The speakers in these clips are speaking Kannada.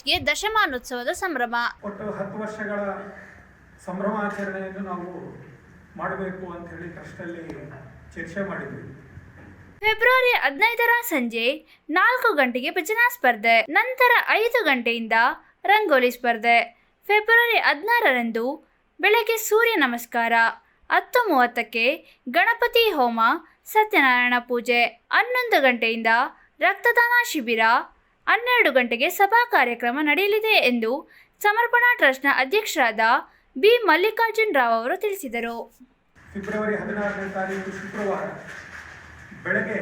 ಟ್ರಸ್ಟ್ಗೆ ದಶಮಾನೋತ್ಸವದ ಸಂಭ್ರಮ. ಒಟ್ಟು ಹತ್ತು ವರ್ಷಗಳ ಸಂಭ್ರಮಾಚರಣೆಯನ್ನು ನಾವು ಮಾಡಬೇಕು ಅಂತ ಹೇಳಿ ಟ್ರಸ್ಟಲ್ಲಿ ಚರ್ಚೆ ಮಾಡಿದ್ವಿ. ಫೆಬ್ರವರಿ ಹದಿನೈದರ ಸಂಜೆ ನಾಲ್ಕು ಗಂಟೆಗೆ ಭಜನಾ ಸ್ಪರ್ಧೆ ನಂತರ ಐದು ಗಂಟೆಯಿಂದ ರಂಗೋಲಿ ಸ್ಪರ್ಧೆ. ಫೆಬ್ರವರಿ ಹದಿನಾರರಂದು ಬೆಳಗ್ಗೆ ಸೂರ್ಯ ನಮಸ್ಕಾರ ಹತ್ತು ಮೂವತ್ತಕ್ಕೆ ಗಣಪತಿ ಹೋಮ ಸತ್ಯನಾರಾಯಣ ಪೂಜೆ ಹನ್ನೊಂದು ಗಂಟೆಯಿಂದ ರಕ್ತದಾನ ಶಿಬಿರ ಹನ್ನೆರಡು ಗಂಟೆಗೆ ಸಭಾ ಕಾರ್ಯಕ್ರಮ ನಡೆಯಲಿದೆ ಎಂದು ಸಮರ್ಪಣಾ ಟ್ರಸ್ಟ್ನ ಅಧ್ಯಕ್ಷರಾದ ಬಿ ಮಲ್ಲಿಕಾರ್ಜುನ್ ರಾವ್ ಅವರು ತಿಳಿಸಿದರು. ಫೆಬ್ರವರಿ ಹದಿನಾರನೇ ತಾರೀಕು ಶುಕ್ರವಾರ ಬೆಳಗ್ಗೆ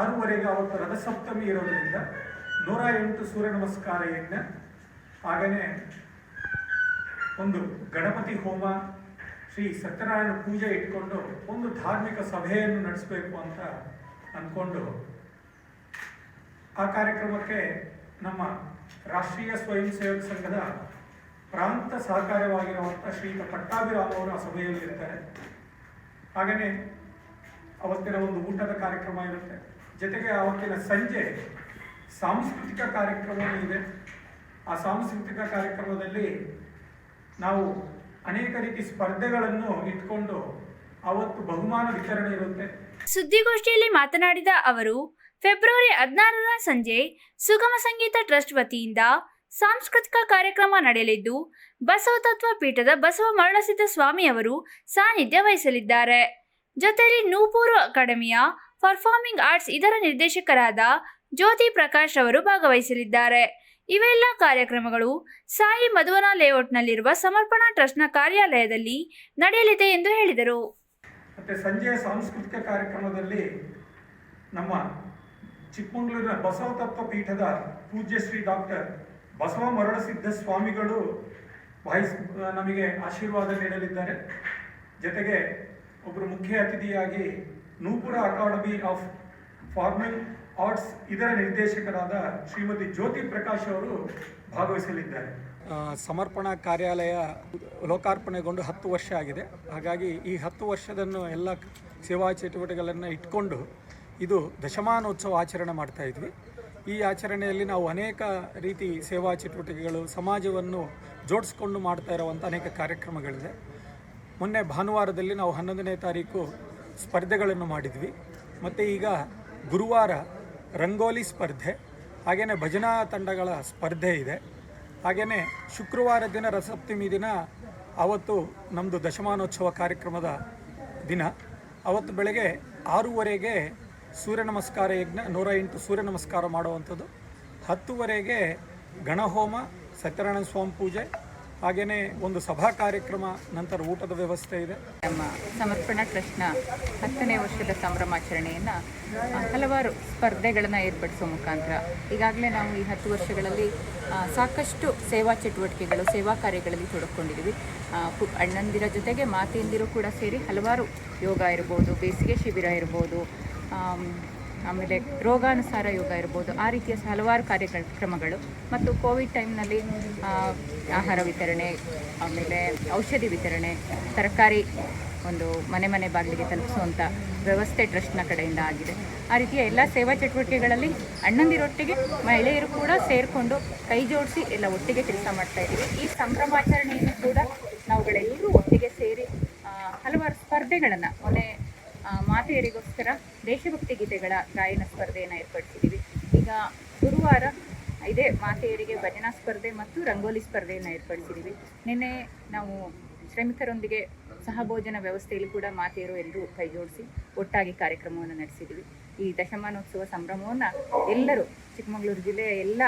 ಆರೂವರೆಗೆ ಅವತ್ತು ರಥಸಪ್ತಮಿ ಇರೋದರಿಂದ ನೂರ ಎಂಟು ಸೂರ್ಯ ನಮಸ್ಕಾರ ಯಜ್ಞ ಹಾಗೆಯೇ ಒಂದು ಗಣಪತಿ ಹೋಮ, ಶ್ರೀ ಸತ್ಯನಾರಾಯಣ ಪೂಜೆ ಇಟ್ಕೊಂಡು ಒಂದು ಧಾರ್ಮಿಕ ಸಭೆಯನ್ನು ನಡೆಸಬೇಕು ಅಂತ ಅಂದ್ಕೊಂಡು ಆ ಕಾರ್ಯಕ್ರಮಕ್ಕೆ ನಮ್ಮ ರಾಷ್ಟ್ರೀಯ ಸ್ವಯಂ ಸೇವಕ ಸಂಘದ ಪ್ರಾಂತ ಸಹಕಾರವಾಗಿರುವಂಥ ಶ್ರೀಯುತ ಪಟ್ಟಾಭಿರಾಮ್ ಅವರು ಆ ಸಭೆಯಲ್ಲಿ ಇರ್ತಾರೆ ಹಾಗೆಯೇ ಅವತ್ತಿನ ಒಂದು ಊಟದ ಕಾರ್ಯಕ್ರಮ ಇರುತ್ತೆ. ಜೊತೆಗೆ ಅವತ್ತಿನ ಸಂಜೆ ಸಾಂಸ್ಕೃತಿಕ ಕಾರ್ಯಕ್ರಮವೂ ಇದೆ. ಆ ಸಾಂಸ್ಕೃತಿಕ ಕಾರ್ಯಕ್ರಮದಲ್ಲಿ ನಾವು ಅನೇಕ ರೀತಿ ಸ್ಪರ್ಧೆಗಳನ್ನು ಇಟ್ಕೊಂಡು ಅವತ್ತು ಬಹುಮಾನ ವಿತರಣೆ ಇರುತ್ತೆ. ಸುದ್ದಿಗೋಷ್ಠಿಯಲ್ಲಿ ಮಾತನಾಡಿದ ಅವರು ಫೆಬ್ರವರಿ ಹದಿನಾರರ ಸಂಜೆ ಸುಗಮ ಸಂಗೀತ ಟ್ರಸ್ಟ್ ವತಿಯಿಂದ ಸಾಂಸ್ಕೃತಿಕ ಕಾರ್ಯಕ್ರಮ ನಡೆಯಲಿದ್ದು, ಬಸವ ತತ್ವ ಪೀಠದ ಬಸವ ಮರಣಸಿದ್ಧ ಸ್ವಾಮಿಯವರು ಸಾನ್ನಿಧ್ಯ ವಹಿಸಲಿದ್ದಾರೆ. ಜೊತೆಯಲ್ಲಿ ನೂಪೂರು ಅಕಾಡೆಮಿಯ ಪರ್ಫಾರ್ಮಿಂಗ್ ಆರ್ಟ್ಸ್ ಇದರ ನಿರ್ದೇಶಕರಾದ ಜ್ಯೋತಿ ಪ್ರಕಾಶ್ ಅವರು ಭಾಗವಹಿಸಲಿದ್ದಾರೆ. ಇವೆಲ್ಲ ಕಾರ್ಯಕ್ರಮಗಳು ಸಾಯಿ ಮಧುವನ ಲೇಔಟ್ನಲ್ಲಿರುವ ಸಮರ್ಪಣಾ ಟ್ರಸ್ಟ್ನ ಕಾರ್ಯಾಲಯದಲ್ಲಿ ನಡೆಯಲಿದೆ ಎಂದು ಹೇಳಿದರು. ಮತ್ತೆ ಸಂಜೆಯ ಸಾಂಸ್ಕೃತಿಕ ಕಾರ್ಯಕ್ರಮದಲ್ಲಿ ನಮ್ಮ ಚಿಕ್ಕಮಗಳೂರಿನ ಬಸವ ತತ್ವ ಪೀಠದ ಪೂಜ್ಯ ಶ್ರೀ ಡಾಕ್ಟರ್ ಬಸವ ಮರಣಸಿದ್ಧ ಸ್ವಾಮಿಗಳು ವಹಿಸ್ ನಮಗೆ ಆಶೀರ್ವಾದ ನೀಡಲಿದ್ದಾರೆ. ಜೊತೆಗೆ ಒಬ್ಬರು ಮುಖ್ಯ ಅತಿಥಿಯಾಗಿ Nupura academy of forming arts ಇದರ ನಿರ್ದೇಶಕರಾದ ಶ್ರೀಮತಿ ಜ್ಯೋತಿ ಪ್ರಕಾಶ್ ಅವರು ಭಾಗವಹಿಸಲಿದ್ದಾರೆ. ಸಮರ್ಪಣಾ ಕಾರ್ಯಾಲಯ ಲೋಕಾರ್ಪಣೆಗೊಂಡು ಹತ್ತು ವರ್ಷ ಆಗಿದೆ. ಹಾಗಾಗಿ ಈ ಹತ್ತು ವರ್ಷದನ್ನು ಎಲ್ಲ ಸೇವಾ ಚಟುವಟಿಕೆಗಳನ್ನು ಇಟ್ಕೊಂಡು ಇದು ದಶಮಾನೋತ್ಸವ ಆಚರಣೆ ಮಾಡ್ತಾ ಇದ್ವಿ. ಈ ಆಚರಣೆಯಲ್ಲಿ ನಾವು ಅನೇಕ ರೀತಿ ಸೇವಾ ಚಟುವಟಿಕೆಗಳು, ಸಮಾಜವನ್ನು ಜೋಡಿಸ್ಕೊಂಡು ಮಾಡ್ತಾ ಇರುವಂಥ ಅನೇಕ ಕಾರ್ಯಕ್ರಮಗಳಿದೆ. ಮೊನ್ನೆ ಭಾನುವಾರದಲ್ಲಿ ನಾವು ಹನ್ನೊಂದನೇ ತಾರೀಕು ಸ್ಪರ್ಧೆಗಳನ್ನು ಮಾಡಿದ್ವಿ. ಮತ್ತು ಈಗ ಗುರುವಾರ ರಂಗೋಲಿ ಸ್ಪರ್ಧೆ ಹಾಗೆಯೇ ಭಜನಾ ತಂಡಗಳ ಸ್ಪರ್ಧೆ ಇದೆ. ಹಾಗೆಯೇ ಶುಕ್ರವಾರ ದಿನ ರಸಪ್ತಮಿ ದಿನ ಅವತ್ತು ನಮ್ಮದು ದಶಮಾನೋತ್ಸವ ಕಾರ್ಯಕ್ರಮದ ದಿನ. ಅವತ್ತು ಬೆಳಗ್ಗೆ ಆರೂವರೆಗೆ ಸೂರ್ಯ ನಮಸ್ಕಾರ ಯಜ್ಞ, ನೂರ ಎಂಟು ಸೂರ್ಯ ನಮಸ್ಕಾರ ಮಾಡುವಂಥದ್ದು. ಹತ್ತುವರೆಗೆ ಗಣಹೋಮ, ಸತ್ಯನಾರಾಯಣ ಸ್ವಾಮಿ ಪೂಜೆ, ಹಾಗೆಯೇ ಒಂದು ಸಭಾ ಕಾರ್ಯಕ್ರಮ, ನಂತರ ಊಟದ ವ್ಯವಸ್ಥೆ ಇದೆ. ನಮ್ಮ ಸಮರ್ಪಣಾ ಟ್ರಸ್ಟ್ನ ಹತ್ತನೇ ವರ್ಷದ ಸಂಭ್ರಮಾಚರಣೆಯನ್ನು ಹಲವಾರು ಸ್ಪರ್ಧೆಗಳನ್ನು ಏರ್ಪಡಿಸೋ ಮುಖಾಂತರ, ಈಗಾಗಲೇ ನಾವು ಈ ಹತ್ತು ವರ್ಷಗಳಲ್ಲಿ ಸಾಕಷ್ಟು ಸೇವಾ ಚಟುವಟಿಕೆಗಳು, ಸೇವಾ ಕಾರ್ಯಗಳಲ್ಲಿ ತೊಡಕೊಂಡಿದ್ದೀವಿ. ಅಣ್ಣಂದಿರ ಜೊತೆಗೆ ಮಾತೆಯಂದಿರು ಕೂಡ ಸೇರಿ ಹಲವಾರು ಯೋಗ ಇರ್ಬೋದು, ಬೇಸಿಗೆ ಶಿಬಿರ ಇರ್ಬೋದು ಆಮೇಲೆ ರೋಗಾನುಸಾರ ಯೋಗ ಇರ್ಬೋದು. ಆ ರೀತಿಯ ಹಲವಾರು ಕಾರ್ಯಕ್ರಮಗಳು ಮತ್ತು ಕೋವಿಡ್ ಟೈಮ್ನಲ್ಲಿ ಆಹಾರ ವಿತರಣೆ, ಆಮೇಲೆ ಔಷಧಿ ವಿತರಣೆ, ತರಕಾರಿ ಒಂದು ಮನೆ ಮನೆ ಬಾಗಿಲಿಗೆ ತಲುಪಿಸುವಂಥ ವ್ಯವಸ್ಥೆ ಟ್ರಸ್ಟ್ನ ಕಡೆಯಿಂದ ಆಗಿದೆ. ಆ ರೀತಿಯ ಎಲ್ಲ ಸೇವಾ ಚಟುವಟಿಕೆಗಳಲ್ಲಿ ಅಣ್ಣಂದಿರೊಟ್ಟಿಗೆ ಮಹಿಳೆಯರು ಕೂಡ ಸೇರಿಕೊಂಡು ಕೈ ಜೋಡಿಸಿ ಎಲ್ಲ ಒಟ್ಟಿಗೆ ಕೆಲಸ ಮಾಡ್ತಾ ಇದ್ದೀವಿ. ಈ ಸಂಭ್ರಮಾಚರಣೆಯನ್ನು ಕೂಡ ನಾವುಗಳೆಲ್ಲರೂ ಒಟ್ಟಿಗೆ ಸೇರಿ ಹಲವಾರು ಸ್ಪರ್ಧೆಗಳನ್ನು ಮೊನ್ನೆ ಮಾತೆಯರಿಗೋಸ್ಕರ ದೇಶಭಕ್ತಿ ಗೀತೆಗಳ ಗಾಯನ ಸ್ಪರ್ಧೆಯನ್ನು ಏರ್ಪಡಿಸಿದ್ದೀವಿ. ಈಗ ಗುರುವಾರ ಇದೇ ಮಾತೆಯರಿಗೆ ಭಜನಾ ಸ್ಪರ್ಧೆ ಮತ್ತು ರಂಗೋಲಿ ಸ್ಪರ್ಧೆಯನ್ನು ಏರ್ಪಡಿಸಿದ್ದೀವಿ. ನಿನ್ನೆ ನಾವು ಶ್ರಮಿಕರೊಂದಿಗೆ ಸಹಭೋಜನ ವ್ಯವಸ್ಥೆಯಲ್ಲಿ ಕೂಡ ಮಾತೆಯರು ಎಲ್ಲರೂ ಕೈಜೋಡಿಸಿ ಒಟ್ಟಾಗಿ ಕಾರ್ಯಕ್ರಮವನ್ನು ನಡೆಸಿದ್ದೀವಿ. ಈ ದಶಮಾನೋತ್ಸವ ಸಂಭ್ರಮವನ್ನು ಎಲ್ಲರೂ ಚಿಕ್ಕಮಗಳೂರು ಜಿಲ್ಲೆಯ ಎಲ್ಲ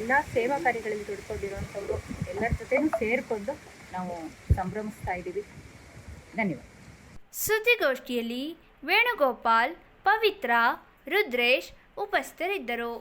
ಎಲ್ಲ ಸೇವಾ ಕಾರ್ಯಗಳಲ್ಲಿ ತೊಡ್ಕೊಂಡಿರುವಂಥವ್ರು ಎಲ್ಲರ ಜೊತೆನೂ ಸೇರಿಕೊಂಡು ನಾವು ಸಂಭ್ರಮಿಸ್ತಾ ಇದ್ದೀವಿ. ಧನ್ಯವಾದ. ಸುದ್ದಿಗೋಷ್ಠಿಯಲ್ಲಿ ವೇಣುಗೋಪಾಲ್ ಪವಿತ್ರ ರುದ್ರೇಶ್ ಉಪಸ್ಥಿತರಿದ್ದರು.